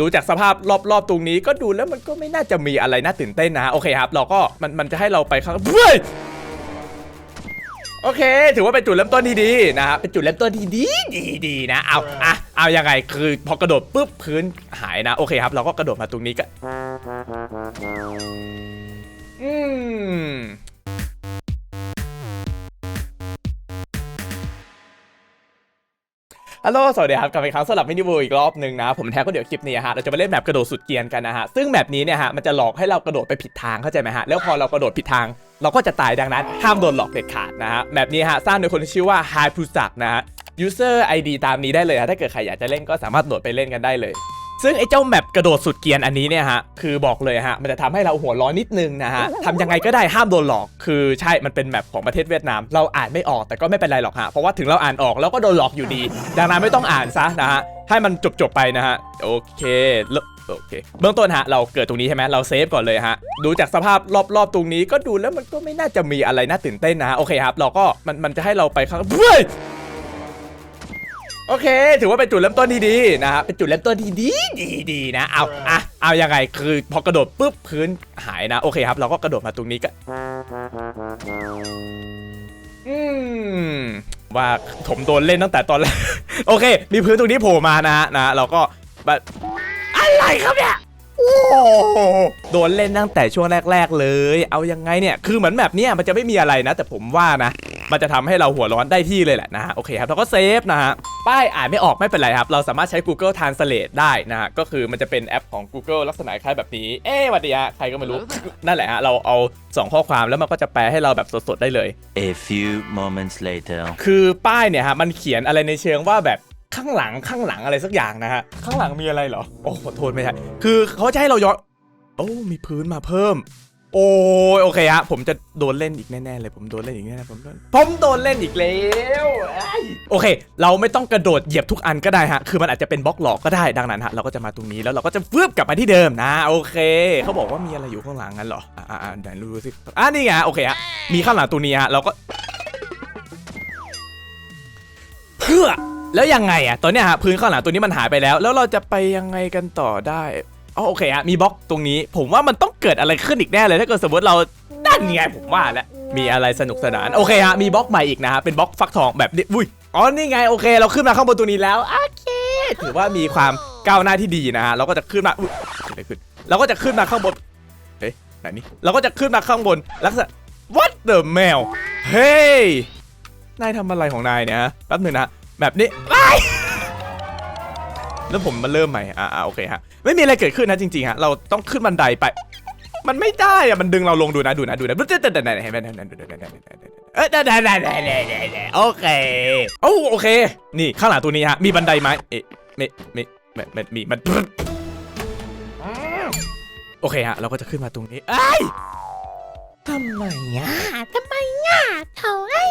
ดูจากสภาพรอบๆตรงนี้ก็ดูแล้วมันก็ไม่น่าจะมีอะไรน่าตื่นเต้นนะโอเคครับ เราก็มันมันจะให้เราไปข้างเฮ้ยโอเค ถือว่าเป็นจุดเริ่มต้นที่ดีนะฮะเป็นจุดเริ่มต้นที่ดีดีดีนะเอาอะเอายังไงคือพอกระโดดปุ๊บพื้นหายนะโอเคครับ เราก็กระโดดมาตรงนี้ก็อืม ฮัลโหล สวัสดีครับ กลับไปครั้งสำหรับมินิเวิร์อีกรอบหนึ่งนะ ผมแท้ก็เดี๋ยวคลิปนี้ฮะ เราจะมาเล่นแบบกระโดดสุดเกียนกันนะฮะ ซึ่งแบบนี้เนี่ยฮะ มันจะหลอกให้เรากระโดดไปผิดทางเข้าใจไหมฮะ แล้วพอเรากระโดดผิดทาง เราก็จะตายดังนั้น ห้ามโดนหลอกเด็ดขาดนะฮะ แบบนี้ฮะ สร้างโดยคนที่ชื่อว่าไฮพูสักนะฮะ user ID ตามนี้ได้เลยฮะ ถ้าเกิดใครอยากจะเล่นก็สามารถโหลดไปเล่นกันได้เลย ซึ่งไอ้เจ้าแมปกระโดดสุดเกรียนอันนี้เนี่ยฮะคือบอกเลยฮะมันจะทำให้เราหัวร้อนนิดนึงนะฮะทำยังไงก็ได้ห้ามโดนหลอก คือใช่มันเป็นแมปของประเทศเวียดนาม เราอ่านไม่ออกแต่ก็ไม่เป็นไรหรอกฮะเพราะว่าถึงเราอ่านออกเราก็โดนหลอกอยู่ดี ดังนั้นไม่ต้องอ่านซะนะฮะให้มันจบจบๆไปนะฮะโอเคเริ่มโอเคเบื้องต้นฮะเราเกิดตรงนี้ใช่ไหมเราเซฟก่อนเลยฮะดูจากสภาพรอบๆตรงนี้ก็ดูแล้วมันก็ไม่น่าจะมีอะไรน่าตื่นเต้นนะฮะโอเคครับเราก็มันมันจะให้เราไปข้างเฮ้ย โอเค ถือว่าเป็นจุดเริ่มต้นที่ดีนะฮะเป็นจุดเริ่มต้นที่ดีดีดีนะเอาอะเอายังไงคือพอกระโดดปุ๊บพื้นหายนะโอเคครับ เราก็กระโดดมาตรงนี้ก็อืมว่าผมโดนเล่นตั้งแต่ตอนแรกโอเค มีพื้นตรงนี้โผล่มานะฮะนะเราก็แบบอะไรครับเนี่ย โอ้โหโดนเล่นตั้งแต่ช่วงแรก ๆ เลย เอายังไงเนี่ย คือเหมือนแบบเนี้ยมันจะไม่มีอะไรนะ แต่ผมว่านะ มันจะทำให้เราหัวร้อนได้ที่เลยแหละนะฮะโอเคครับเราก็เซฟนะฮะ ป้ายอ่านไม่ออกไม่เป็นไรครับ เราสามารถใช้ Google Translate ได้นะฮะ ก็คือมันจะเป็นแอปของ Google ลักษณะคล้ายแบบนี้ เอ๊ะสวัสดีฮะ ใครก็ไม่รู้ นั่นแหละฮะ เราเอา 2 ข้อความแล้วมันก็จะแปลให้เราแบบสดๆได้เลย A few moments later. คือป้ายเนี่ยฮะ มันเขียนอะไรในเชิงว่าแบบ ข้างหลังข้างหลังอะไรสักอย่างนะฮะ ข้างหลังมีอะไรเหรอ โอ้ขอโทษไม่ใช่คือเขาจะให้เราย้อน โอ้มีพื้นมาเพิ่ม โอ้ยโอเคฮะ ผมจะโดนเล่นอีกแน่ๆเลย ผมโดนเล่นอีกแน่ๆผมโดนผมโดนเล่นอีกแล้วไอ้โอเค เราไม่ต้องกระโดดเหยียบทุกอันก็ได้ฮะ คือมันอาจจะเป็นบล็อกหลอกก็ได้ดังนั้นฮะเราก็จะมาตรงนี้แล้วเราก็จะฟืบกลับมาที่เดิมนะ โอเคเขาบอกว่ามีอะไรอยู่ข้างหลังงั้นเหรออ่าอ่าไหนดูสิอ่านี่ไงโอเคฮะมีข้างหลังตัวนี้ฮะเราก็เพื่อ แล้วยังไงอะตอนเนี้ยฮะพื้นข้างหลังตัวนี้มันหายไปแล้ว แล้วเราจะไปยังไงกันต่อได้อ๋อโอเคฮะมีบล็อกตรงนี้ ผมว่ามันต้องเกิดอะไรขึ้นอีกแน่เลยถ้าเกิดสมมติเรานั่นไงผมว่าแล้วมีอะไรสนุกสนานโอเคฮะมีบล็อกใหม่อีกนะฮะเป็นบล็อกฟักทองแบบนี้อุ้ยอ๋อนี่ไงโอเค เราขึ้นมาข้างบนตัวนี้แล้วโอเคถือว่ามีความก้าวหน้าที่ดีนะฮะเราก็จะขึ้นมาอุ้ยเกิดอะไรขึ้นเราก็จะขึ้นมาข้างบนเอ๊ะไหนนี่เราก็จะขึ้นมาข้างบนลักษณะ what the mail เฮ้ยนายทำอะไรของนายเนี่ยฮะแป๊บหนึงนะ แบบนี้ไอ้แล้วผมมาเริ่มใหม่อ่าอ่าโอเคฮะ ไม่มีอะไรเกิดขึ้นนะจริงๆฮะ เราต้องขึ้นบันไดไป มันไม่ได้อะมันดึงเราลงดูนะดูนะดูนะดูนะดูนะเห็นไหมดูนะดูนะดูนะเออได้ได้ได้ได้ได้ได้โอเคโอ้โอเค นี่ข้างหลังตัวนี้ฮะ มีบันไดไหมเอ๊ะไม่ไม่ไม่ไม่มีมันโอเคฮะ เราก็จะขึ้นมาตรงนี้ไอ้ยทำไมอะทำไมอะเถ่าไอ้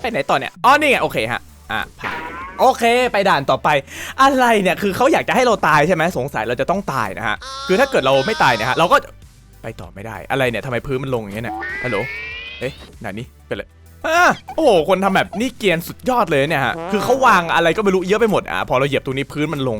ไปไหนต่อเนี่ย อ๋อ นี่ไง โอเคฮะ อะผ่านโอเคไปด่านต่อไป อะไรเนี่ยคือเขาอยากจะให้เราตายใช่ไหมสงสัยเราจะต้องตายนะฮะคือถ้าเกิดเราไม่ตายเนะฮะเราก็ไปต่อไม่ได้อะไรเนี่ยทำไมพื้นมันลงอย่างเงี้ยเนี่ยฮัลโหลเอ๊ะไหนนี่เป็นเลยอะโอ้โห คนทำแบบนี่เกียนสุดยอดเลยเนี่ยฮะ คือเขาวางอะไรก็ไม่รู้เยอะไปหมดอะ พอเราเหยียบตรงนี้พื้นมันลง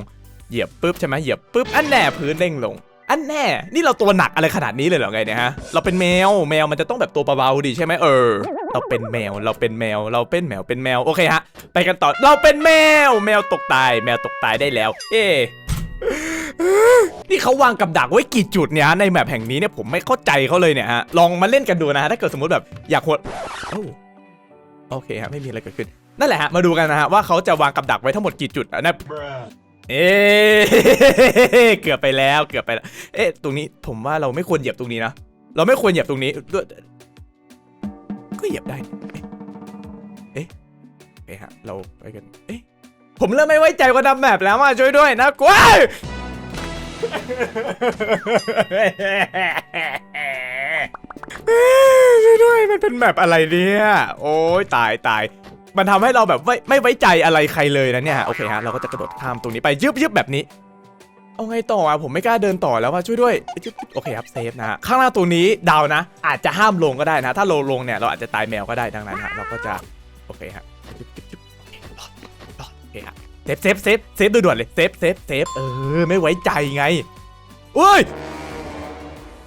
เหยียบปุ๊บใช่ไหมเหยียบปุ๊บอันแน่พื้นเด้งลง อันแน่ นี่เราตัวหนักอะไรขนาดนี้เลยเหรอไงเนี่ยฮะ เราเป็นแมว แมวมันจะต้องแบบตัวเบาๆดิใช่ไหมเออ เราเป็นแมว เราเป็นแมว เราเป็นแมว เป็นแมว โอเคฮะ ไปกันต่อ เราเป็นแมว แมวตกตาย แมวตกตายได้แล้ว เอ๊นี่เขาวางกับดักไว้กี่จุดเนี่ยฮะในแมปแห่งนี้เนี่ยผมไม่เข้าใจเขาเลยเนี่ยฮะ ลองมาเล่นกันดูนะฮะ ถ้าเกิดสมมติแบบอยากหัวโอ้โอเคฮะ ไม่มีอะไรเกิดขึ้น นั่นแหละฮะ มาดูกันนะฮะว่าเขาจะวางกับดักไว้ทั้งหมดกี่จุดอะนะ เอ๊เกือบไปแล้วเกือบไปแล้ว เอ๊ะตรงนี้ผมว่าเราไม่ควรเหยียบตรงนี้นะ เราไม่ควรเหยียบตรงนี้ด้วยก็เหยียบได้ เอ๊ะเอ๊ะฮะเราไปกัน เอ๊ะผมเริ่มไม่ไว้ใจคนทำแบบแล้วมาช่วยด้วยนะกว้ายช่วยด้วยมันเป็นแบบอะไรเนี่ย โอ้ยตายตาย มันทำให้เราแบบไม่ไม่ไว้ใจอะไรใครเลยนะเนี่ยโอเคฮะเราก็จะกระโดดข้ามตรงนี้ไปยึบยึบแบบนี้เอาไงต่ออะผมไม่กล้าเดินต่อแล้วว่าช่วยด้วยโอเคครับเซฟนะฮะข้างล่าตรงนี้ดาวนะ อาจจะห้ามลงก็ได้นะ ถ้าเราลงเนี่ยเราอาจจะตายแมวก็ได้ดังนั้นฮะเราก็จะโอเคฮะโอเคฮะเซฟเซฟเซฟเซฟด่วนๆเลยเซฟเซฟเซฟเออไม่ไว้ใจไงเอ้ย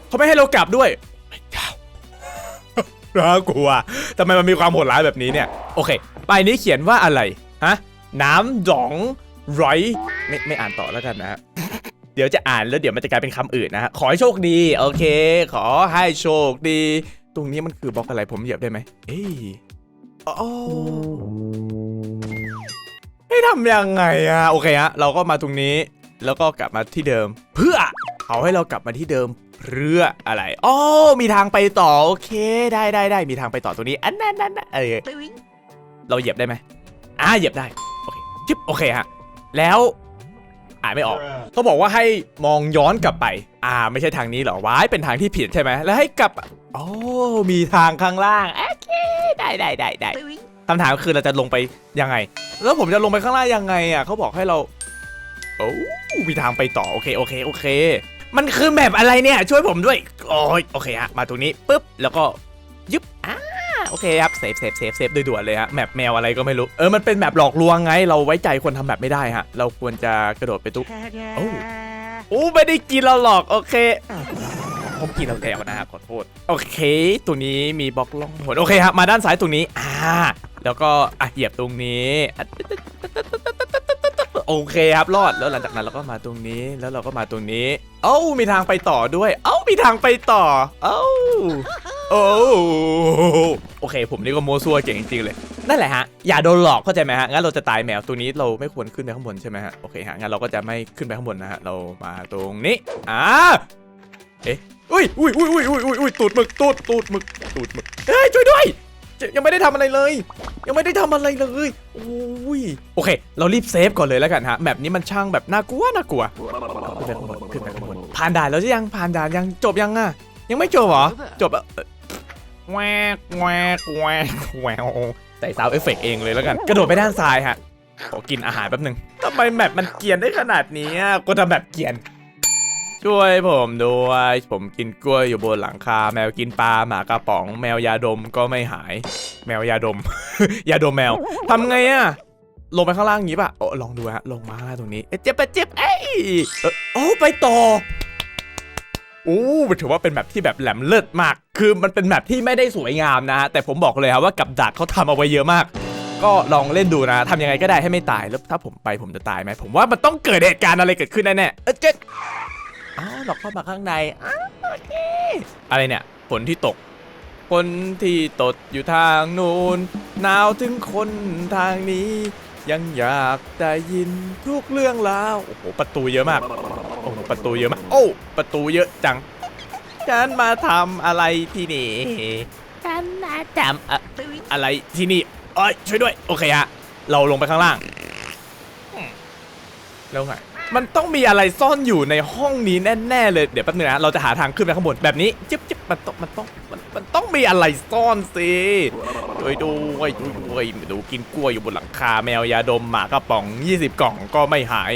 เขาไม่ให้เรากลับด้วยพระเจ้า น่ากลัวทำไมมันมีความโหดร้ายแบบนี้เนี่ย โอเคป้ายนี้เขียนว่าอะไร ฮะ น้ำหยองไรไม่ไม่อ่านต่อแล้วกันนะฮะเดี๋ยวจะอ่านแล้วเดี๋ยวมันจะกลายเป็นคำอื่นนะฮะ ขอให้โชคดี โอเค ขอให้โชคดี ตรงนี้มันคือบล็อกอะไรผมเหยียบได้ไหม เอ้ยโอ้ให้ทำยังไงอะโอเคฮะ เราก็มาตรงนี้ แล้วก็กลับมาที่เดิม เพื่อเขาให้เรากลับมาที่เดิม เพื่ออะไรอ๋อมีทางไปต่อโอเคได้ได้ได้มีทางไปต่อตรงนี้อันนั้นนั้นเออเราเหยียบได้ไหมอ่าเหยียบได้โอเคจิ๊บโอเคฮะแล้วอ่านไม่ออกเขาบอกว่าให้มองย้อนกลับไป อ่า ไม่ใช่ทางนี้เหรอว้ายเป็นทางที่ผิดใช่ไหมแล้วให้กลับโอ้มีทางข้างล่างโอเคได้ได้ได้ได้คำถามคือเราจะลงไปยังไง แล้วผมจะลงไปข้างล่างยังไงอะเขาบอกให้เราโอ้มีทางไปต่อโอเคโอเคโอเค มันคือแมปอะไรเนี่ย ช่วยผมด้วย โอ้ยโอเคฮะ มาตรงนี้ปุ๊บ แล้วก็ยึบอ่าโอเคครับเซฟเซฟเซฟเซฟด่วนๆเลยฮะแมปแมวอะไรก็ไม่รู้ เออ มันเป็นแมปหลอกลวงไง เราไว้ใจคนทำแบบไม่ได้ฮะ เราควรจะกระโดดไปตุ๊โอ้โอ้ไม่ได้กินเราหรอก โอเคผมกินเราแล้วนะครับขอโทษ โอเค ตัวนี้มีบล็อกล่องหนโอเคครับมาด้านซ้ายตรงนี้ อ่า แล้วก็อะเหยียบตรงนี้อะ โอเคครับรอดแล้วหลังจากนั้นเราก็มาตรงนี้แล้วเราก็มาตรงนี้ เอ้ามีทางไปต่อด้วย เอ้ามีทางไปต่อ เอ้าโอ้โอเค ผมนี่ก็โมซัวเก่งจริงๆเลย นั่นแหละฮะ อย่าโดนหลอกเข้าใจไหมฮะ งั้นเราจะตายแมวตัวนี้เราไม่ควรขึ้นไปข้างบนใช่ไหมฮะ โอเคฮะ งั้นเราก็จะไม่ขึ้นไปข้างบนนะฮะ เรามาตรงนี้ อ่า เอ๊ะ อุ้ยอุ้ยอุ้ยอุ้ยอุ้ยอุ้ยตูดหมึกตูดตูดหมึกตูดหมึกเฮ้ยช่วยด้วย ยังไม่ได้ทำอะไรเลย ยังไม่ได้ทำอะไรเลยโอ้ยโอเค เรารีบเซฟก่อนเลยแล้วกันฮะแบบนี้มันช่างแบบน่ากลัวน่ากลัวขึ้นไปข้างบนขึ้นไปข้างบนผ่านด่านแล้วใช่ยังผ่านด่านยังจบยังอะยังไม่จบเหรอจบอะแหวกแหวกแหวกแหววใส่ซาวเอฟเฟกเองเลยแล้วกัน กระโดดไปด้านซ้ายฮะขอกินอาหารแป๊บนึงทำไมแมปมันเกียนได้ขนาดนี้อะกูทำแบบเกียน ช่วยผมด้วย ผมกินกล้วยอยู่บนหลังคา แมวกินปลาหมากระป๋อง แมวยาดมก็ไม่หาย แมวยาดม ยาดมแมวทำไงอะลงไปข้างล่างอย่างงี้ป่ะโอ้ลองดูฮะลงมาตรงนี้เอ๊ะเจ็บปะเจ็บเอ้ยโอ้ไปต่อโอ้ถือว่าเป็นแบบที่แบบแหลมเลิศมาก คือมันเป็นแบบที่ไม่ได้สวยงามนะแต่ผมบอกเลยครับว่ากับดักเขาทำเอาไว้เยอะมาก ก็ลองเล่นดูนะทำยังไงก็ได้ให้ไม่ตายแล้วถ้าผมไปผมจะตายไหมผมว่ามันต้องเกิดเหตุการณ์อะไรเกิดขึ้นแน่ๆเออเจ๊ อ้าวหลอกเข้ามาข้างในอ้าวโอเคอะไรเนี่ยฝนที่ตกคนที่ตดอยู่ทางนู้นหนาวถึงคนทางนี้ ยังอยากได้ยินทุกเรื่องราวโอ้โหประตูเยอะมากโอ้โหประตูเยอะมาก โอ้ ประตูเยอะจังฉันมาทำอะไรที่นี่ฉันมาทำอะอะไรที่นี่เอ้ยช่วยด้วย โอเคฮะ เราลงไปข้างล่าง แล้วไง มันต้องมีอะไรซ่อนอยู่ในห้องนี้แน่ๆเลย เดี๋ยวแป๊บนึงนะเราจะหาทางขึ้นไปข้างบนแบบนี้จิ๊บจิ๊บมันต้องมันต้องมันมันต้องมีอะไรซ่อนสิช่วยด้วยช่วยด้วยดูกินกล้วยอยู่บนหลังคาแมวยาดมหมากระป๋อง 20 กล่องก็ไม่หาย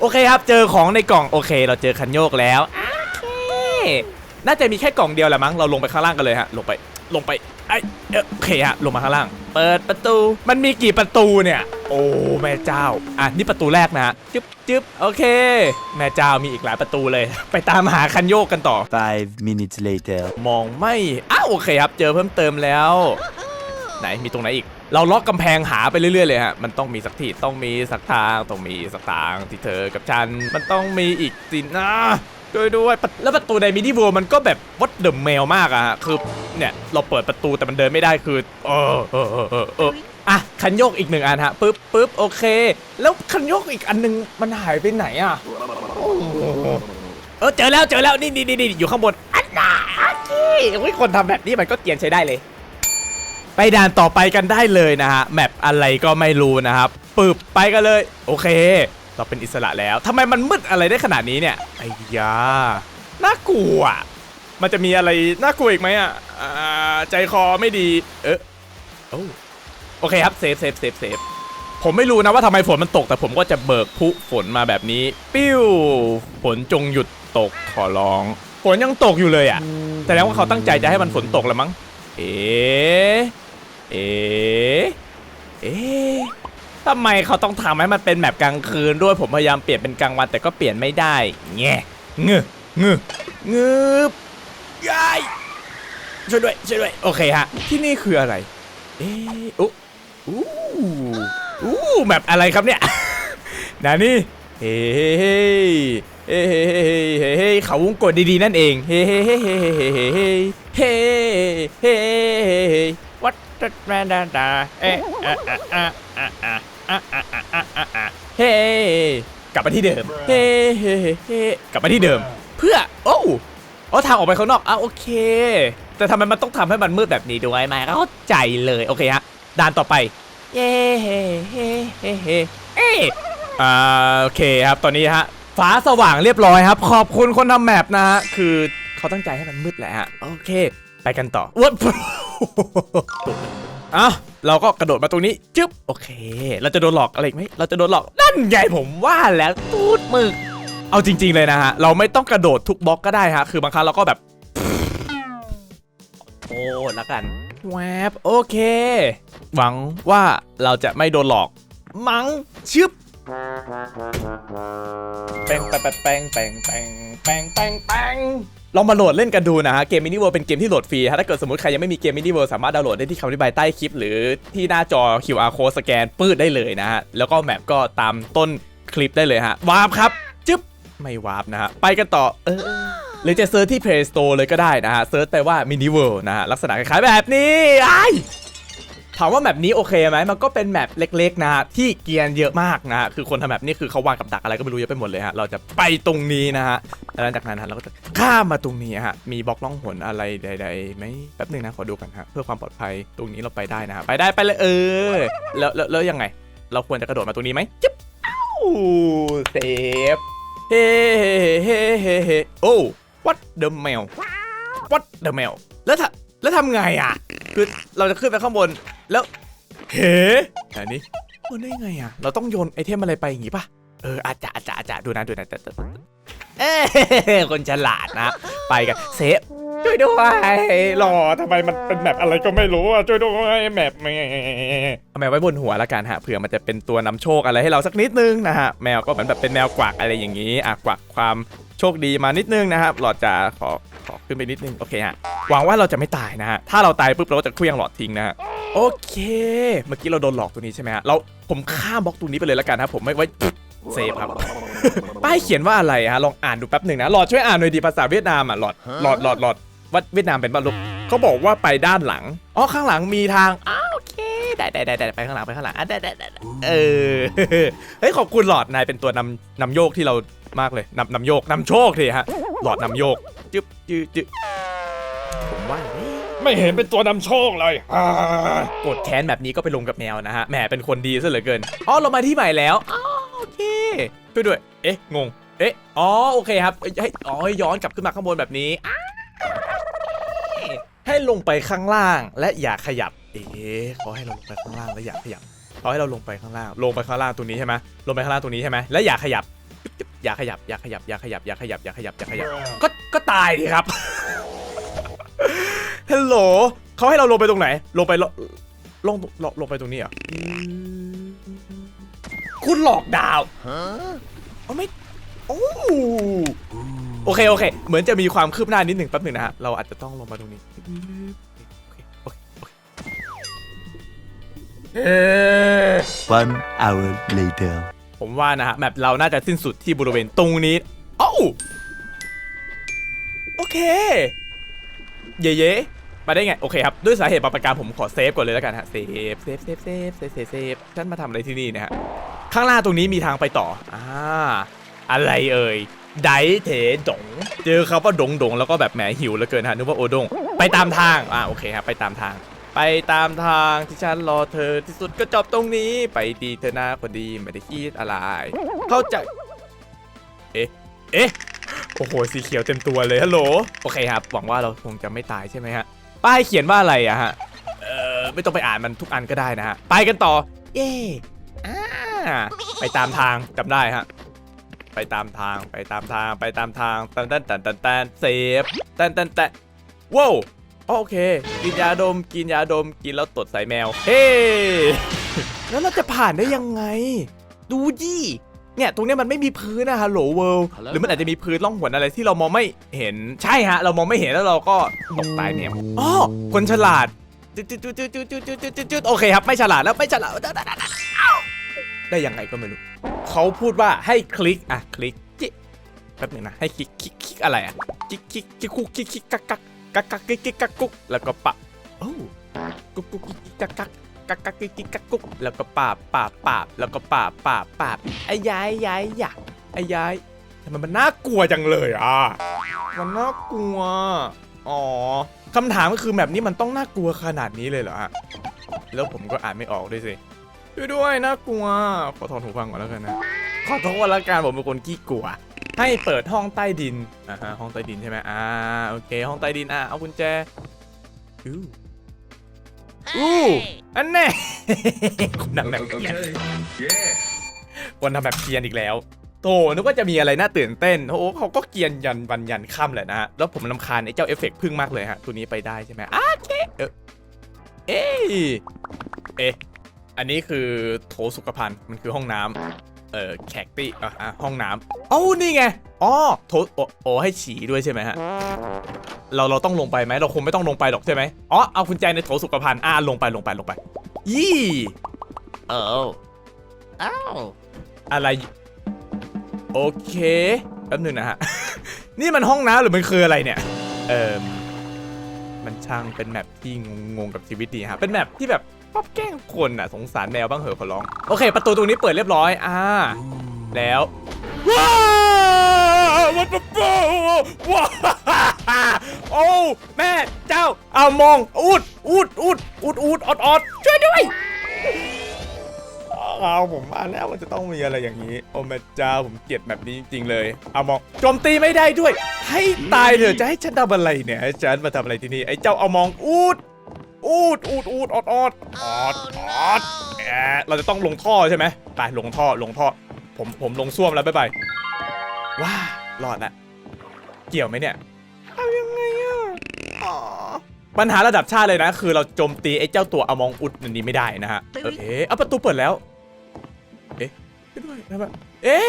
โอเคครับ เจอของในกล่องโอเค เราเจอคันโยกแล้วโอเคน่าจะมีแค่กล่องเดียวแหละมั้งเราลงไปข้างล่างกันเลยฮะลงไป ลงไปไอยเอ้ยโอเคฮะลงมาข้างล่าง เปิดประตู มันมีกี่ประตูเนี่ย โอ้แม่เจ้า อะนี่ประตูแรกนะฮะจึ๊บจึ๊บโอเค แม่เจ้ามีอีกหลายประตูเลย ไปตามหาคันโยกกันต่อ Five minutes later. มองไม่อ้าวโอเคครับ เจอเพิ่มเติมแล้ว ไหนมีตรงไหนอีก เราล็อกกำแพงหาไปเรื่อยๆเลยฮะ มันต้องมีสักที่ต้องมีสักทาง ต้องมีสักทางที่เธอกับฉัน มันต้องมีอีกสินะ ด้วยด้วยแล้วประตูในมินิเวิร์มันก็แบบวัดเดิมแมวมากอะฮะคือเนี่ยเราเปิดประตูแต่มันเดินไม่ได้คือเออเออเออเออเอออะคันโยกอีกหนึ่งอันฮะปึ๊บปึ๊บโอเค แล้วคันโยกอีกอันหนึงมันหายไปไหนอะเออเจอแล้วเจอแล้วนี่นี่นี่อยู่ข้างบนอันน่ะอันนี้ยคนทำแบบนี้มันก็เกียนใช้ได้เลย ไปด่านต่อไปกันได้เลยนะฮะแมปอะไรก็ไม่รู้นะครับปึบไปกันเลย โอเค เราเป็นอิสระแล้วทำไมมันมืดอะไรได้ขนาดนี้เนี่ยไอ้ยาน่ากลัว มันจะมีอะไรน่ากลัวอีกไหมอะใจคอไม่ดี เออโอ้โอเคครับเซฟเซฟเซฟเซฟผมไม่รู้นะว่าทำไมฝนมันตก แต่ผมก็จะเบิกพุฝนมาแบบนี้ ปิ้วฝนจงหยุดตกขอร้องฝนยังตกอยู่เลยอะแสดงว่าเขาตั้งใจจะให้มันฝนตกแล้วมั้ง เอ๋เอ๋เอ๋ ทำไมเขาต้องทำให้มันเป็นแบบกลางคืนด้วยผมพยายามเปลี่ยนเป็นกลางวันแต่ก็เปลี่ยนไม่ได้แง่เงืเงืเงืบยายช่วยด้วยช่วยด้วยโอเคฮะ ที่นี่คืออะไร เอ๊อุ๊อู้อู้แบบอะไรครับเนี่ยนานี่เฮ้เฮ้เฮ้เฮ้เฮ้เฮ้เฮ้เขาวงกดดีๆนั่นเองเฮ้เฮ้เฮ้เฮ้เฮ้เฮ้เฮ้เฮ้เฮ้เฮ้วัดดัดแมนดาดาเอ๊ะอะอะอะอะ อะอะอะอะอะอะเฮ้กลับมาที่เดิมเฮ้เฮ้เฮ้กลับมาที่เดิม เพื่อโอ้อ๋อทางออกไปข้างนอกอะโอเค แต่ทำไมมันต้องทำให้มันมืดแบบนี้ด้วยไม่เข้าใจเลยโอเคฮะด่านต่อไปเย้เฮ้เฮ้เฮ้เฮ้เอ้อ่าโอเคครับตอนนี้ฮะฟ้าสว่างเรียบร้อยครับ ขอบคุณคนทำแมปนะฮะคือเขาตั้งใจให้มันมืดแหละฮะโอเค ไปกันต่อวัดอะ เราก็กระโดดมาตรงนี้จึ๊บโอเค เราจะโดนหลอกอะไรไหมเราจะโดนหลอกนั่นไงผมว่าแล้วตูดมึกเอาจริง ๆเลยนะฮะเราไม่ต้องกระโดดทุกบล็อกก็ได้ฮะคือบางครั้งเราก็แบบโอ้แล้วกันแวบโอเค หวังว่าเราจะไม่โดนหลอก มังชึบแปงแปงแปงแปงแปงแปงแปงแปง ลองมาโหลดเล่นกันดูนะฮะเกมมินิเวิร์เป็นเกมที่โหลดฟรีฮะถ้าเกิดสมมติใครยังไม่มีเกมมินิเวิร์สามารถดาวน์โหลดได้ที่คำอธิบายใต้คลิป หรือที่หน้าจอ QR code สแกนปืดได้เลยนะฮะแล้วก็แมปก็ตามต้นคลิปได้เลยฮะวาร์ปครับจึ๊บไม่วาร์ปนะฮะไปกันต่อเออหรือจะเซิร์ชที่ Play Store เลยก็ได้นะฮะเซิร์ชไปว่ามินิเวิร์นะฮะลักษณะคล้ายๆแบบนี้ไอ้ ถามว่าแมปนี้โอเคไหมมันก็เป็นแมปเล็กๆนะฮะที่เกียนเยอะมากนะฮะคือคนทำแมปนี่คือเขาวางกับดักอะไรก็ไม่รู้เยอะไปหมดเลยฮะเราจะไปตรงนี้นะฮะแล้วหลังจากนั้นฮะเราก็จะข้ามมาตรงนี้ฮะมีบล็อกล่องหนอะไรใดๆไหมแป๊บหนึงนะขอดูกันฮะเพื่อความปลอดภัยตรงนี้เราไปได้นะฮะไปได้ไปเลยเออแล้วแล้วแล้วยังไง เราควรจะกระโดดมาตรงนี้ไหมจิ๊บอ้าเซฟเฮ้เฮ้เฮ้เฮ้โอ้ what the mail what the mail แล้วทำแล้วทำไงอะคือเราจะขึ้นไปข้างบน แล้วเฮ้อันนี้มันได้ไงอะ เราต้องโยนไอเทมอะไรไปอย่างงี้ป่ะ เอออาจจะอาจจะอาจจะดูนะดูนะแต่แต่เอ้ยคนฉลาดนะ ไปกันเซฟช่วยด้วยหรอทำไมมันเป็นแมปอะไรก็ไม่รู้อะช่วยด้วยแมปแมเอาแมวไว้บนหัวล้วกันฮะเผื่อมันจะเป็นตัวนำโชคอะไรให้เราสักนิดนึงนะฮะแมวก็เหมือนแบบเป็นแมวกวักอะไรอย่างนี้อะกวักความ โชคดีมานิดนึงนะครับ หลอดจะขอขอขึ้นไปนิดนึง โอเคฮะ หวังว่าเราจะไม่ตายนะฮะ ถ้าเราตายปุ๊บเราจะเคลี้ยงหลอดทิ้งนะฮะ โอเค เมื่อกี้เราโดนหลอกตัวนี้ใช่ไหมฮะ เราผมข้ามบล็อกตรงนี้ไปเลยแล้วกันครับผมไม่ไว้เซฟครับ ป้ายเขียนว่าอะไรฮะ ลองอ่านดูแป๊บหนึ่งนะ หลอดช่วยอ่านหน่อยดีภาษาเวียดนามอะ หลอด หลอด หลอด หลอดวัดเวียดนามเป็นบ้าลูกเขาบอกว่าไปด้านหลัง อ๋อ ข้างหลังมีทางอ้าวโอเค ได้ได้ได้ได้ไปข้างหลังไปข้างหลังอะได้ได้ได้ได้เออ เฮ้ยขอบคุณหลอดนายเป็นตัวนำนำโยกที่เรา มากเลยนำนำโยกนำโชคทีฮะหลอดนำโยกจึ๊บจึ๊บจึ๊บผมว่าเอ๊ะไม่เห็นเป็นตัวนำโชคเลยอ่ากดแค้นแบบนี้ก็ไปลงกับแมวนะฮะแหมเป็นคนดีซะเหลือเกินอ๋อเรามาที่ใหม่แล้วอ๋อโอเคช่วยด้วย เอ๊ะงงเอ๊ะอ๋อโอเคครับเอ้ยให้อ๋อให้ย้อนกลับขึ้นมาข้างบนแบบนี้อ้าวให้ลงไปข้างล่างและอย่าขยับ เอ๊ะขอให้เราลงไปข้างล่างและอย่าขยับขอให้เราลงไปข้างล่าง ลงไปข้างล่างตรงนี้ใช่ไหมลงไปข้างล่างตรงนี้ใช่ไหมและอย่าขยับจึ๊บจึ๊บ อย่าขยับอย่าขยับอย่าขยับอย่าขยับอย่าขยับอย่าขยับก็ก็ตายดิครับฮัลโหลเขาให้เราลงไปตรงไหน ลงไปลงลงลงลงไปตรงนี้เหรออืมคุณหลอกดาวเอาไม่โอ้โอเคโอเค เหมือนจะมีความคืบหน้านิดหนึ่งแป๊บหนึ่งนะฮะ เราอาจจะต้องลงมาตรงนี้โอเคโอเคโอเคเอ๊ะ One hour later. ผมว่านะฮะแมปเราน่าจะสิ้นสุดที่บริเวณตรงนี้โอ้าโอเค เย่เย่มาได้ไง โอเคครับ ด้วยสาเหตุบางประการผมขอเซฟก่อนเลยแล้วกันฮะเซฟเซฟเซฟเซฟเซฟเซฟเซฟฉันมาทำอะไรที่นี่นะฮะข้างล่างตรงนี้มีทางไปต่ออ่าอะไรเอ่ยไดเถดงเจอเขาว่าดงดงแล้วก็แบบแหมหิวเหลือเกินฮะนึกว่าโอดง ไปตามทางอ่าโอเคครับไปตามทาง ไปตามทางที่ฉันรอเธอที่สุดก็จบตรงนี้ ไปดีเธอหน้าคนดีไม่ได้คิดอะไร เข้าใจ เอ๊ะ เอ๊ะ โอ้โห สีเขียวเต็มตัวเลยฮัลโหล โอเคครับ หวังว่าเราคงจะไม่ตายใช่ไหมฮะ ป้ายเขียนว่าอะไรอะฮะ เออไม่ต้องไปอ่านมันทุกอันก็ได้นะฮะ ไปกันต่อ เย่อ่าไปตามทางจำได้ฮะ ไปตามทาง ไปตามทาง ไปตามทางตันตันตันตันตันเซฟตันตันตันว้าว โอเค กินยาดม กินยาดม กินแล้วตดใส่แมว เฮ้ แล้วเราจะผ่านได้ยังไง ดูดิเนี่ย ตรงเนี้ยมันไม่มีพื้นนะฮะโหลเวิลด์หรือมันอาจจะมีพื้นล่องหนอะไรที่เรามองไม่เห็น ใช่ฮะ เรามองไม่เห็นแล้วเราก็ตกตายเนี่ยอ๋อคนฉลาดจุดจุดจุดจุดจุดจุดจุดจุดจุดจุดโอเคครับ ไม่ฉลาดแล้วไม่ฉลาด ได้ยังไงก็ไม่รู้ เขาพูดว่าให้คลิก อะ คลิกจิแป๊บหนึงนะ ให้คลิก คลิก คลิกอะไรอะ คลิก คลิก คลิกคุกคลิก คลิก กักกัก กักกักคลิกิกกักกุ๊กแล้วก็ปะโอ้กุ๊กกุ๊กคลิกิกกักกักกักกักกิกกิกกักกุ๊กแล้วก็ปาบปาบปาบแล้วก็ปาบปาบปาบไอ้ยายยายยะไอ้ยายทำไมมันน่ากลัวจังเลยอะมันน่ากลัวอ๋อคำถามก็คือแบบนี้มันต้องน่ากลัวขนาดนี้เลยเหรอฮะแล้วผมก็อ่านไม่ออกด้วยสิช่วยด้วยน่ากลัวขอถอดหูฟังก่อนแล้วกันนะขอโทษละกันผมเป็นคนขี้กลัว ให้เปิดห้องใต้ดินอ่าฮะห้องใต้ดินใช่ไหมอ่าโอเค ห้องใต้ดินอะเอากุญแจอู้อู้อันแน่คนทำแบบเกรียนคนทำแบบเกรียนอีกแล้วโธ่นึกว่าจะมีอะไรน่าตื่นเต้น โอ้โหเขาก็เกรียนยันวันยันค่ำแหละนะฮะ แล้วผมลำคาญไอ้เจ้าเอฟเฟกต์พึ่งมากเลยฮะ ตัวนี้ไปได้ใช่ไหมอะโอเค เออเอ๊ะเอ๊ะ อันนี้คือโถสุขภัณฑ์ มันคือห้องน้ำ เออแขกตี้อะอะห้องน้ำเอ้านี่ไงอ๋อโถโอโอให้ฉี่ด้วยใช่ไหมฮะเราเราต้องลงไปไหมเราคงไม่ต้องลงไปหรอกใช่ไหมอ๋อเอากุญแจในโถสุขภัณฑ์อ่าลงไปลงไปลงไป ยี่เออ Ow. อะไร โอเคแป๊บหนึงนะฮะ นี่มันห้องน้ำหรือมันคืออะไรเนี่ย เออมันช่างเป็นแมปที่งงๆกับชีวิตดีฮะเป็นแมปที่แบบ ป๊อบแกล้งคนอะสงสารแมวบ้างเหอะขอร้อง โอเค ประตูตรงนี้เปิดเรียบร้อย อ่า แล้วว้าววัตถุว้าวโอ้แม่เจ้าเอามองอูดอูดอูดอูดอูดออดออดช่วยด้วยเอาผมมาแล้วมันจะต้องมีอะไรอย่างนี้ โอ้แม่เจ้าผมเกลียดแบบนี้จริง ๆ เลย เอามองโจมตีไม่ได้ด้วย ให้ตายเถอะจะให้ฉันทำอะไรเนี่ยให้ฉันมาทำอะไรที่นี่ไอ้เจ้าเอามองอูด อูดอูดอูดออดออดออดออดแอะเราจะต้องลงท่อใช่ไหมไปลงท่อลงท่อ ผมผมลงซ่วมแล้วบ๊ายบายว้ารอดละเกี่ยวไหมเนี่ยเอายังไงอะอ๋อปัญหาระดับชาติเลยนะ คือเราโจมตีไอ้เจ้าตัวอมองอุดอันนี้ไม่ได้นะฮะเออเอ๊ะเอาประตูเปิดแล้ว เอ๊ะช่วยด้วยนะแบบเอ๊ะ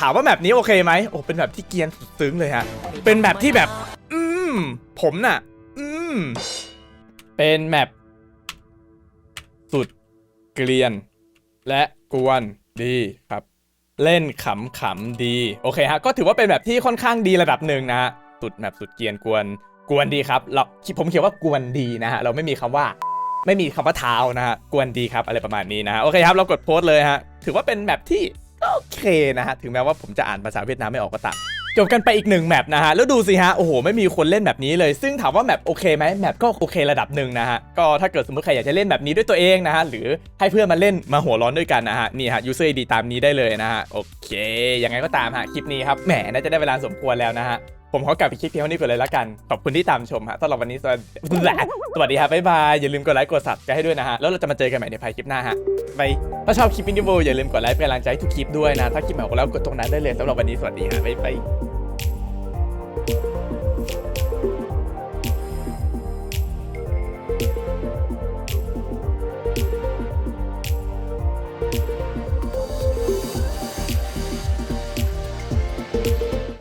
ถามว่าแมปนี้โอเคไหมโอ้เป็นแบบที่เกียนสุดซึ้งเลยฮะ เป็นแบบที่แบบ อืม ผมน่ะ อืม เป็นแมปสุดเกรียน และกวนดีครับ เล่นขำขำดี โอเคฮะ ก็ถือว่าเป็นแบบที่ค่อนข้างดีระดับหนึ่งนะฮะ สุดแบบสุดเกรียนกวน กวนดีครับ เราผมเขียนว่ากวนดีนะฮะ เราไม่มีคำว่าไม่มีคำว่าเท้านะฮะ กวนดีครับอะไรประมาณนี้นะฮะ โอเคครับ เรากดโพสต์เลยฮะ ถือว่าเป็นแบบที่ โอเคนะฮะ ถึงแม้ว่าผมจะอ่านภาษาเวียดนามไม่ออกก็ตามจบกันไปอีกหนึ่งแมปนะฮะ แล้วดูสิฮะ โอ้โห ไม่มีคนเล่นแบบนี้เลย ซึ่งถามว่าแมปโอเคไหมแมปก็โอเคระดับหนึ่งนะฮะ ก็ถ้าเกิดสมมติใครอยากจะเล่นแบบนี้ด้วยตัวเองนะฮะ หรือให้เพื่อนมาเล่นมาหัวร้อนด้วยกันนะฮะ นี่ฮะ user ID ตามนี้ได้เลยนะฮะ โอเค ยังไงก็ตามฮะ คลิปนี้ครับ แหม น่าจะได้เวลาสมควรแล้วนะฮะ ผมขอกลับไปคลิปเพียงเท่านี้ก่อนเลยละกัน ขอบคุณที่ตามชมฮะสำหรับวันนี้สวัสดีสวัสดีครับบ๊ายบาย อย่าลืมกดไลค์กดซับกันให้ด้วยนะฮะ แล้วเราจะมาเจอกันใหม่ในภายคลิปหน้าฮะบายถ้าชอบคลิปวิดีโออย่าลืมกดไลค์เป็นกำลังใจให้ทุกคลิปด้วยนะ ถ้าคลิปใหม่ออกแล้วกดตรงนั้นได้เลยสำหรับวันนี้สวัสดีฮะบ๊ายบาย